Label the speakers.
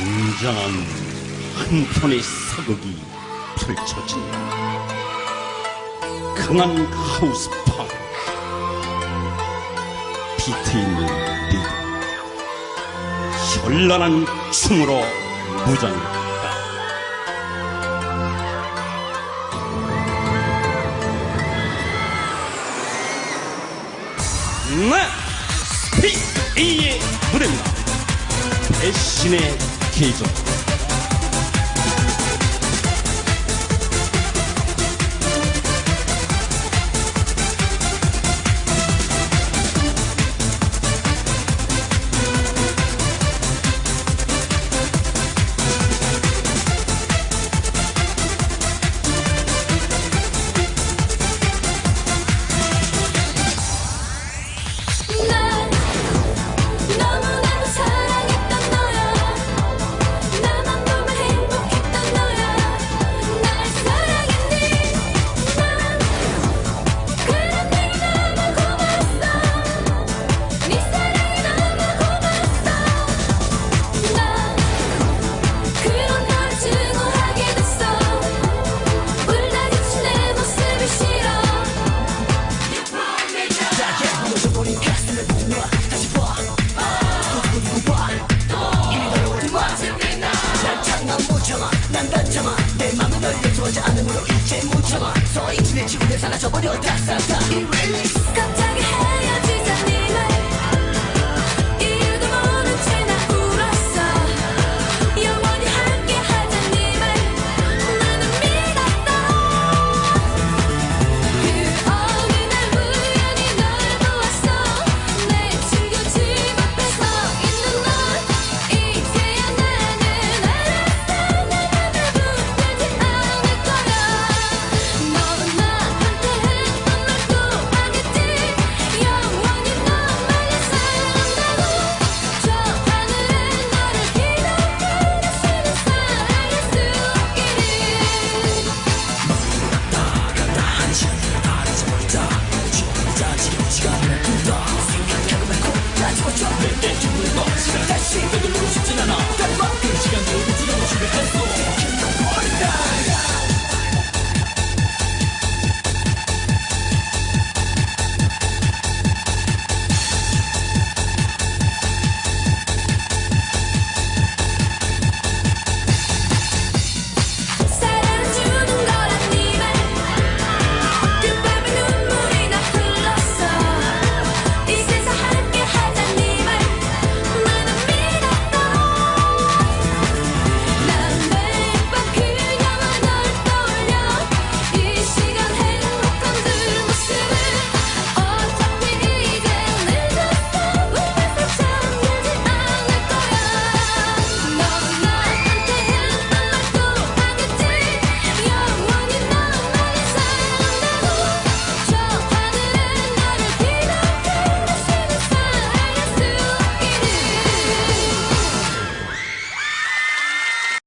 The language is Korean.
Speaker 1: 웅장한 한 편의 사극이 펼쳐진다. 강한 하우스 팡, 비트 있는 리듬, 현란한 춤으로 무장했다. 네, 스피이의 무대입니다. 배신의
Speaker 2: Keaton. alla ciò voglio testa, testa,